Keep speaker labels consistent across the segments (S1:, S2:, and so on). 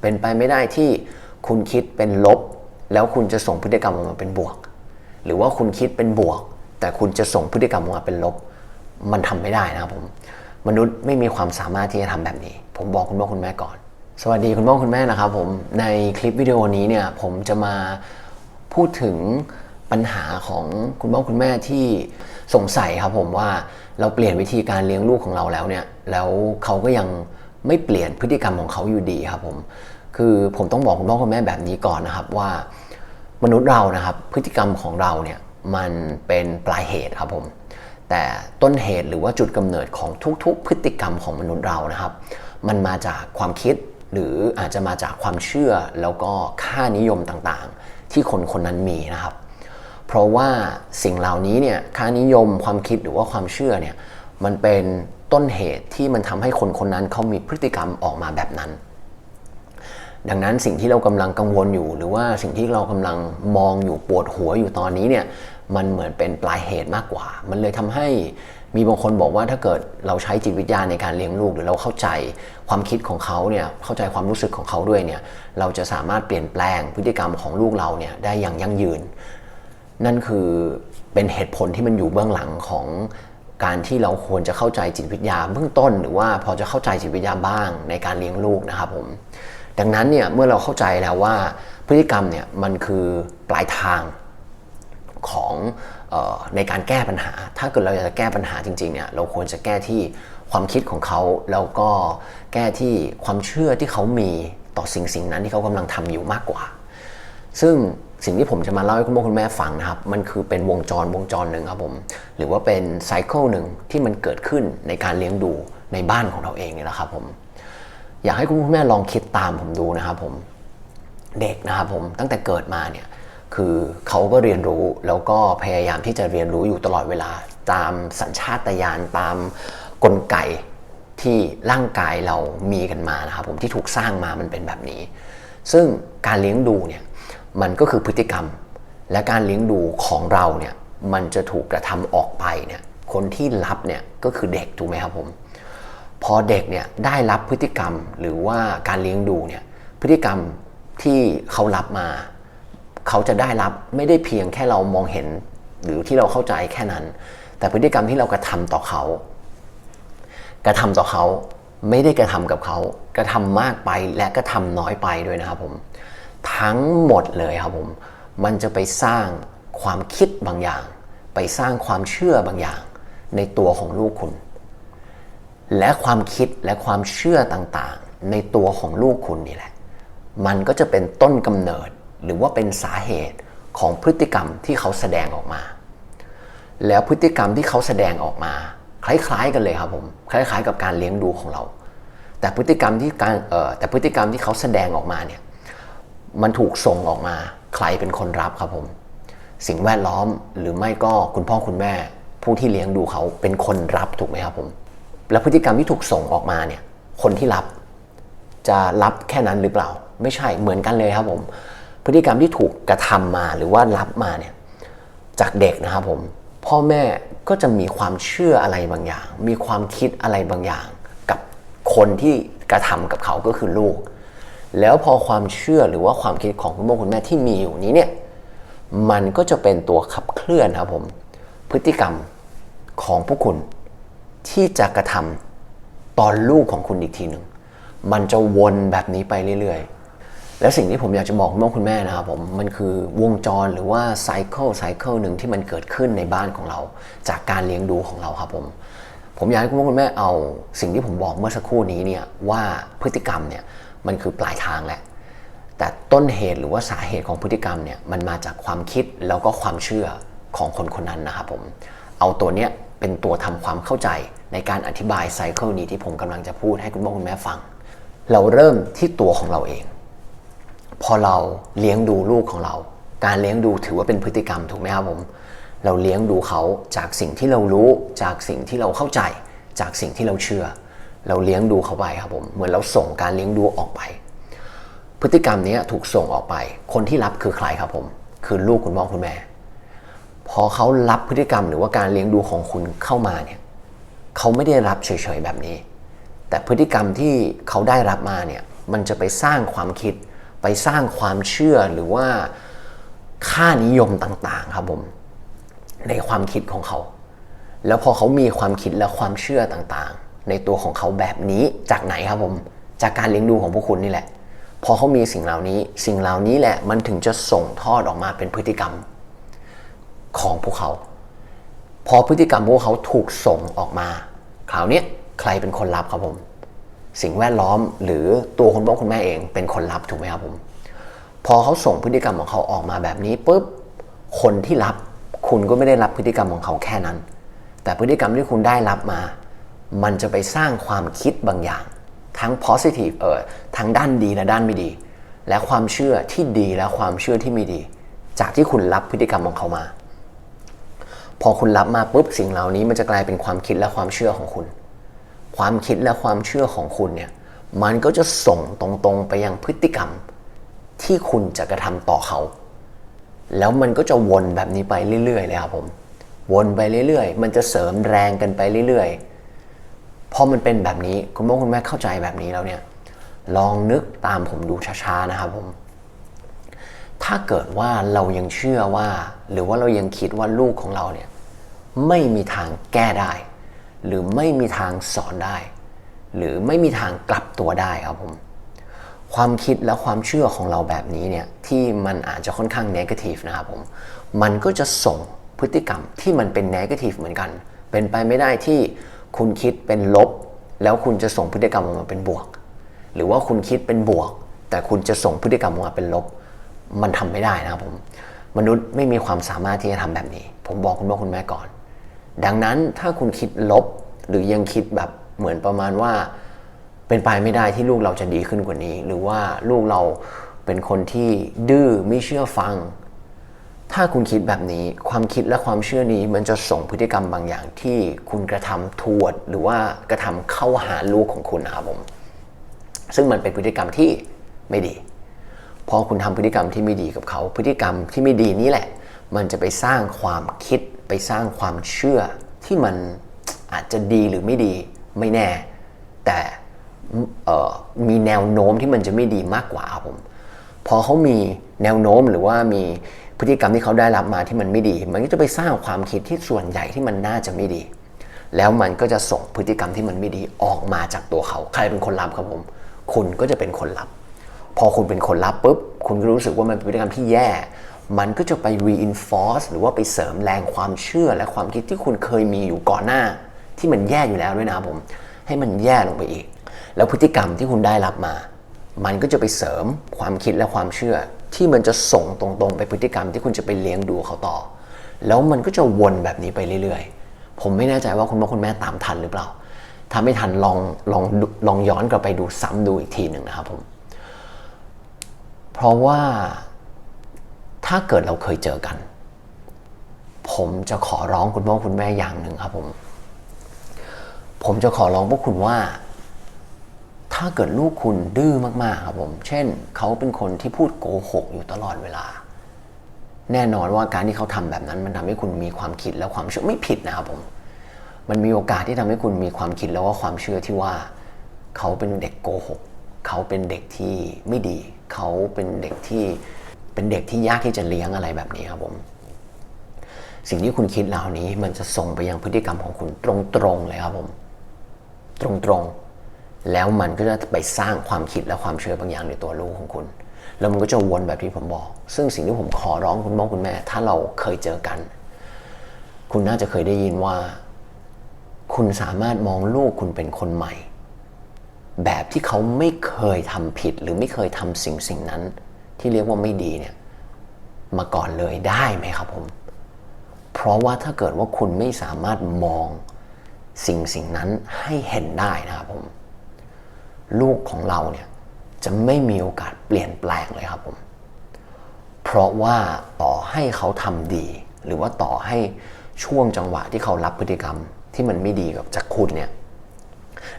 S1: เป็นไปไม่ได้ที่คุณคิดเป็นลบ แล้วคุณจะส่งพฤติกรรมออกมาเป็นบวก หรือว่าคุณคิดเป็นบวก แต่คุณจะส่งพฤติกรรมออกมาเป็นลบ มันทำไม่ได้นะครับผมมนุษย์ไม่มีความสามารถที่จะทำแบบนี้ ผมบอกคุณพ่อคุณแม่ก่อน สวัสดีคุณพ่อคุณแม่นะครับผมในคลิปวิดีโอนี้เนี่ยผมจะมาพูดถึงปัญหาของคุณพ่อคุณแม่ที่สงสัยครับผมว่าเราเปลี่ยนวิธีการเลี้ยงลูกของเราแล้วเนี่ยแล้วเขาก็ยัง ไม่เปลี่ยนพฤติกรรมของเขาอยู่ดีครับผมคือผมต้องบอกคุณพ่อคุณแม่แบบนี้ก่อนนะครับว่า มนุษย์เรานะครับ พฤติกรรมของเราเนี่ยมันเป็นปลายเหตุครับผมแต่ต้นเหตุหรือว่าจุดกำเนิดของทุกๆ พฤติกรรมของมนุษย์เรานะครับ มันมาจากความคิดหรืออาจจะมาจากความเชื่อแล้วก็ค่านิยมต่างๆ ที่คนคนนั้นมีนะครับ เพราะว่าสิ่งเหล่านี้เนี่ยค่านิยมความคิดหรือว่าความเชื่อเนี่ยมันเป็น ต้นเหตุที่มันทำให้คนคนนั้นเขามีพฤติกรรมออกมาแบบนั้น ดังนั้นสิ่งที่เรากำลังกังวลอยู่ หรือว่าสิ่งที่เรากำลังมองอยู่ปวดหัวอยู่ตอนนี้เนี่ยมันเหมือนเป็นปลายเหตุมากกว่า มันเลยทำให้มีบางคนบอกว่าถ้าเกิดเราใช้จิตวิทยาในการเลี้ยงลูก หรือเราเข้าใจความคิดของเขาเนี่ยเข้าใจความรู้สึกของเขาด้วยเนี่ยเราจะสามารถเปลี่ยนแปลงพฤติกรรมของลูกเราเนี่ยได้อย่างยั่งยืน นั่นคือเป็นเหตุผลที่มันอยู่เบื้องหลังของ การที่เราควรจะเข้าใจจิตวิทยาเบื้องต้น หรือว่าพอจะเข้าใจจิตวิทยาบ้างในการเลี้ยงลูกนะครับผมดังนั้นเนี่ยเมื่อเราเข้าใจแล้วว่าพฤติกรรมเนี่ยมันคือปลายทางของออในการแก้ปัญหา ถ้าเกิดเราอยากจะแก้ปัญหาจริงๆเนี่ยเราควรจะแก้ที่ความคิดของเขาแล้วก็แก้ที่ความเชื่อที่เขามีต่อสิ่งสิ่งนั้นที่เขากำลังทำอยู่มากกว่า ซึ่ง สิ่งที่ผมจะมาเล่าให้คุณพ่อคุณแม่ฟังนะครับ มันคือเป็นวงจรวงจรหนึ่งครับผม หรือว่าเป็นไซเคิลหนึ่งที่มันเกิดขึ้นในการเลี้ยงดูในบ้านของเราเองนี่แหละครับผม อยากให้คุณพ่อคุณแม่ลองคิดตามผมดูนะครับผม เด็กนะครับผมตั้งแต่เกิดมาเนี่ย คือเขาก็เรียนรู้แล้วก็พยายามที่จะเรียนรู้อยู่ตลอดเวลา ตามสัญชาตญาณตามกลไกที่ร่างกายเรามีกันมานะครับผมที่ถูกสร้างมามันเป็นแบบนี้ ซึ่งการเลี้ยงดูเนี่ย มันก็คือพฤติกรรม และการเลี้ยงดูของเราเนี่ยมันจะถูกกระทำออกไปเนี่ยคนที่รับเนี่ยก็คือเด็กถูกไหมครับผม พอเด็กเนี่ยได้รับพฤติกรรมหรือว่าการเลี้ยงดูเนี่ยพฤติกรรมที่เขารับมา เขาจะได้รับไม่ได้เพียงแค่เรามองเห็น หรือที่เราเข้าใจแค่นั้น แต่พฤติกรรมที่เรากระทำต่อเขา กระทำต่อเขาไม่ได้กระทำกับเขา กระทำมากไปและกระทำน้อยไปด้วยนะครับผม ทั้งหมดเลยครับผม มันจะไปสร้างความคิดบางอย่าง ไปสร้างความเชื่อบางอย่างในตัวของลูกคุณ และความคิดและความเชื่อต่างๆ ในตัวของลูกคุณนี่แหละ มันก็จะเป็นต้นกำเนิดหรือว่าเป็นสาเหตุของพฤติกรรมที่เขาแสดงออกมา แล้วพฤติกรรมที่เขาแสดงออกมา คล้ายๆกันเลยครับผม คล้าย ๆ กับการเลี้ยงดูของเรา แต่พฤติกรรมที่การเอ่อแต่พฤติกรรมที่เขาแสดงออกมาเนี่ย มันถูกส่งออกมา ใครเป็นคนรับครับผม สิ่งแวดล้อมหรือไม่ก็คุณพ่อคุณแม่ ผู้ที่เลี้ยงดูเขาเป็นคนรับถูกไหมครับผม แล้วพฤติกรรมที่ถูกส่งออกมาเนี่ย คนที่รับจะรับแค่นั้นหรือเปล่า ไม่ใช่เหมือนกันเลยครับผม พฤติกรรมที่ถูกกระทำมาหรือว่ารับมาเนี่ยจากเด็กนะครับผม พ่อแม่ก็จะมีความเชื่ออะไรบางอย่าง มีความคิดอะไรบางอย่าง กับคนที่กระทำกับเขาก็คือลูก แล้วพอความเชื่อหรือว่าความคิดของคุณพ่อคุณแม่ที่มีอยู่นี้เนี่ยมันก็จะเป็นตัวขับเคลื่อนครับผม พฤติกรรมของผู้คุณที่จะกระทำตอนลูกของคุณอีกทีหนึ่งมันจะวนแบบนี้ไปเรื่อยๆ แล้วสิ่งที่ผมอยากจะบอกคุณพ่อคุณแม่นะครับผม มันคือวงจรหรือว่าไซเคิลไซเคิลหนึ่งที่มันเกิดขึ้นในบ้านของเรา จากการเลี้ยงดูของเราครับผม ผมอยากให้คุณพ่อคุณแม่เอา สิ่งที่ผมบอกเมื่อสักครู่นี้เนี่ยว่าพฤติกรรมเนี่ย มันคือปลายทางแหละแต่ต้นเหตุหรือว่าสาเหตุของพฤติกรรมเนี่ยมันมาจากความคิดแล้วก็ความเชื่อของคนคนนั้นนะครับผมเอาตัวเนี้ยเป็นตัวทำความเข้าใจในการอธิบายไซเคิลนี้ที่ผมกำลังจะพูดให้คุณพ่อคุณแม่ฟัง เราเริ่มที่ตัวของเราเอง พอเราเลี้ยงดูลูกของเรา การเลี้ยงดูถือว่าเป็นพฤติกรรมถูกไหมครับผมเราเลี้ยงดูเขาจากสิ่งที่เรารู้จากสิ่งที่เราเข้าใจ จากสิ่งที่เราเชื่อ เราเลี้ยงดูเขาไปครับผมเหมือนเราส่งการเลี้ยงดูออกไป พฤติกรรมนี้ถูกส่งออกไป คนที่รับคือใครครับผม คือลูกคุณพ่อคุณแม่ พอเขารับพฤติกรรมหรือว่าการเลี้ยงดูของคุณเข้ามาเนี่ยเขาไม่ได้รับเฉยๆแบบนี้ แต่พฤติกรรมที่เขาได้รับมาเนี่ยมันจะไปสร้างความคิด ไปสร้างความเชื่อหรือว่าค่านิยมต่างๆครับผมในความคิดของเขา แล้วพอเขามีความคิดและความเชื่อต่างๆ ในตัวของเขาแบบนี้จากไหนครับผม จากการเลี้ยงดูของพวกคุณนี่แหละ พอเขามีสิ่งเหล่านี้ สิ่งเหล่านี้แหละมันถึงจะส่งทอดออกมาเป็นพฤติกรรมของพวกเขา พอพฤติกรรมพวกเขาถูกส่งออกมาคราวนี้ใครเป็นคนรับครับผม สิ่งแวดล้อมหรือตัวคุณพ่อคุณแม่เองเป็นคนรับถูกไหมครับผม พอเขาส่งพฤติกรรมของเขาออกมาแบบนี้ปุ๊บคนที่รับคุณก็ไม่ได้รับพฤติกรรมของเขาแค่นั้น แต่พฤติกรรมที่คุณได้รับมา มันจะไปสร้างความคิดบางอย่าง ทั้ง positive เออทั้งด้านดีและด้านไม่ดี และความเชื่อที่ดีและความเชื่อที่ไม่ดี จากที่คุณรับพฤติกรรมของเขามา พอคุณรับมาปุ๊บสิ่งเหล่านี้มันจะกลายเป็นความคิดและความเชื่อของคุณ ความคิดและความเชื่อของคุณเนี่ยมันก็จะส่งตรงๆไปยังพฤติกรรม ที่คุณจะกระทำต่อเขา แล้วมันก็จะวนแบบนี้ไปเรื่อยๆเลยครับผม วนไปเรื่อยๆ มันจะเสริมแรงกันไปเรื่อยๆ พอมันเป็นแบบนี้คุณพ่อคุณแม่เข้าใจแบบนี้แล้วเนี่ยลองนึกตามผมดูช้าๆนะครับผม ถ้าเกิดว่าเรายังเชื่อว่า หรือว่าเรายังคิดว่าลูกของเราเนี่ยไม่มีทางแก้ได้ หรือไม่มีทางสอนได้ หรือไม่มีทางกลับตัวได้ครับผม ความคิดและความเชื่อของเราแบบนี้เนี่ยที่มันอาจจะค่อนข้างนกาทีฟนะครับผม มันก็จะส่งพฤติกรรมที่มันเป็นนกาทีฟเหมือนกัน เป็นไปไม่ได้ที่ คุณคิดเป็นลบ แล้วคุณจะส่งพฤติกรรมออกมาเป็นบวก หรือว่าคุณคิดเป็นบวก แต่คุณจะส่งพฤติกรรมออกมาเป็นลบ มันทำไม่ได้นะครับผมมนุษย์ไม่มีความสามารถที่จะทำแบบนี้ ผมบอกคุณพ่อคุณแม่ก่อน ดังนั้นถ้าคุณคิดลบ หรือยังคิดแบบเหมือนประมาณว่า เป็นไปไม่ได้ที่ลูกเราจะดีขึ้นกว่านี้ หรือว่าลูกเราเป็นคนที่ดื้อไม่เชื่อฟัง ถ้าคุณคิดแบบนี้ความคิดและความเชื่อนี้มันจะส่งพฤติกรรมบางอย่างที่คุณกระทำทวด หรือว่ากระทำเข้าหาลูกของคุณนะครับผม ซึ่งมันเป็นพฤติกรรมที่ไม่ดี พอคุณทำพฤติกรรมที่ไม่ดีกับเขา พฤติกรรมที่ไม่ดีนี่แหละ มันจะไปสร้างความคิดไปสร้างความเชื่อที่มันอาจจะดีหรือไม่ดีไม่แน่ แต่มีแนวโน้มที่มันจะไม่ดีมากกว่าครับผม พอเขามีแนวโน้มหรือว่ามี พฤติกรรมที่เขาได้รับมาที่มันไม่ดี มันก็จะไปสร้างความคิดที่ส่วนใหญ่ที่มันน่าจะไม่ดี แล้วมันก็จะส่งพฤติกรรมที่มันไม่ดีออกมาจากตัวเขา ใครเป็นคนรับครับผม คุณก็จะเป็นคนรับ พอคุณเป็นคนรับปุ๊บ คุณก็รู้สึกว่ามันเป็นพฤติกรรมที่แย่ มันก็จะไป reinforce หรือว่าไปเสริมแรงความเชื่อและความคิดที่คุณเคยมีอยู่ก่อนหน้า ที่มันแย่อยู่แล้วด้วยนะผม ให้มันแย่ลงไปอีก แล้วพฤติกรรมที่คุณได้รับมา มันก็จะไปเสริมความคิดและความเชื่อ ที่มันจะส่งตรงๆ ไปพฤติกรรมที่คุณจะไปเลี้ยงดูเขาต่อ แล้วมันก็จะวนแบบนี้ไปเรื่อยๆ ผมไม่แน่ใจว่าคุณพ่อคุณแม่ตามทันหรือเปล่า ถ้าไม่ทันลองลองลองย้อนกลับไปดูซ้ำดูอีกทีหนึ่งนะครับผม เพราะว่าถ้าเกิดเราเคยเจอกัน ผมจะขอร้องคุณพ่อคุณแม่อย่างหนึ่งครับผม ผมจะขอร้องพวกคุณว่า ถ้าเกิดลูกคุณดื้อมากๆครับผม เช่น เขาเป็นคนที่พูดโกหกอยู่ตลอดเวลา แน่นอนว่าการที่เขาทำแบบนั้น มันทำให้คุณมีความคิดและความเชื่อไม่ผิดนะครับผม มันมีโอกาสที่ทำให้คุณมีความคิดแล้วก็ความเชื่อที่ว่า เขาเป็นเด็กโกหก เขาเป็นเด็กที่ไม่ดี เขาเป็นเด็กที่เป็นเด็กที่ยากที่จะเลี้ยงอะไรแบบนี้ครับผม สิ่งที่คุณคิดเหล่านี้มันจะส่งไปยังพฤติกรรมของคุณตรงๆเลยครับผม ตรงๆ แล้วมันก็จะไปสร้างความคิดและความเชื่อบางอย่างในตัวลูกของคุณ แล้วมันก็จะวนแบบที่ผมบอก ซึ่งสิ่งที่ผมขอร้องคุณพ่อคุณแม่ ถ้าเราเคยเจอกัน คุณน่าจะเคยได้ยินว่า คุณสามารถมองลูกคุณเป็นคนใหม่ แบบที่เขาไม่เคยทำผิดหรือไม่เคยทำสิ่งสิ่งนั้น ที่เรียกว่าไม่ดีเนี่ยมาก่อนเลยได้ไหมครับผม เพราะว่าถ้าเกิดว่าคุณไม่สามารถมองสิ่งสิ่งนั้นให้เห็นได้นะครับผม ลูกของเราเนี่ยจะไม่มีโอกาสเปลี่ยนแปลงเลยครับผม เพราะว่าต่อให้เขาทำดี หรือว่าต่อให้ช่วงจังหวะที่เขารับพฤติกรรมที่มันไม่ดีกับจากคุณเนี่ย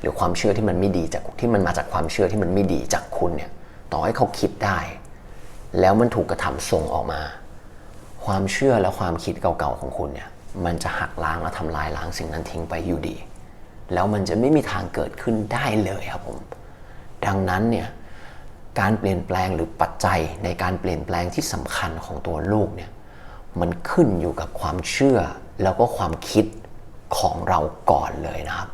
S1: หรือความเชื่อที่มันไม่ดีจากที่มันมาจากความเชื่อที่มันไม่ดีจากคุณเนี่ยต่อให้เขาคิดได้ แล้วมันถูกกระทำส่งออกมา ความเชื่อและความคิดเก่าๆของคุณเนี่ยมันจะหักล้างและทำลายล้างสิ่งนั้นทิ้งไปอยู่ดี แล้วมันจะไม่มีทางเกิดขึ้นได้เลยครับผม ดังนั้นเนี่ยการเปลี่ยนแปลงหรือปัจจัยในการเปลี่ยนแปลงที่สำคัญของตัวลูกเนี่ยมันขึ้นอยู่กับความเชื่อแล้วก็ความคิดของเราก่อนเลยนะครับ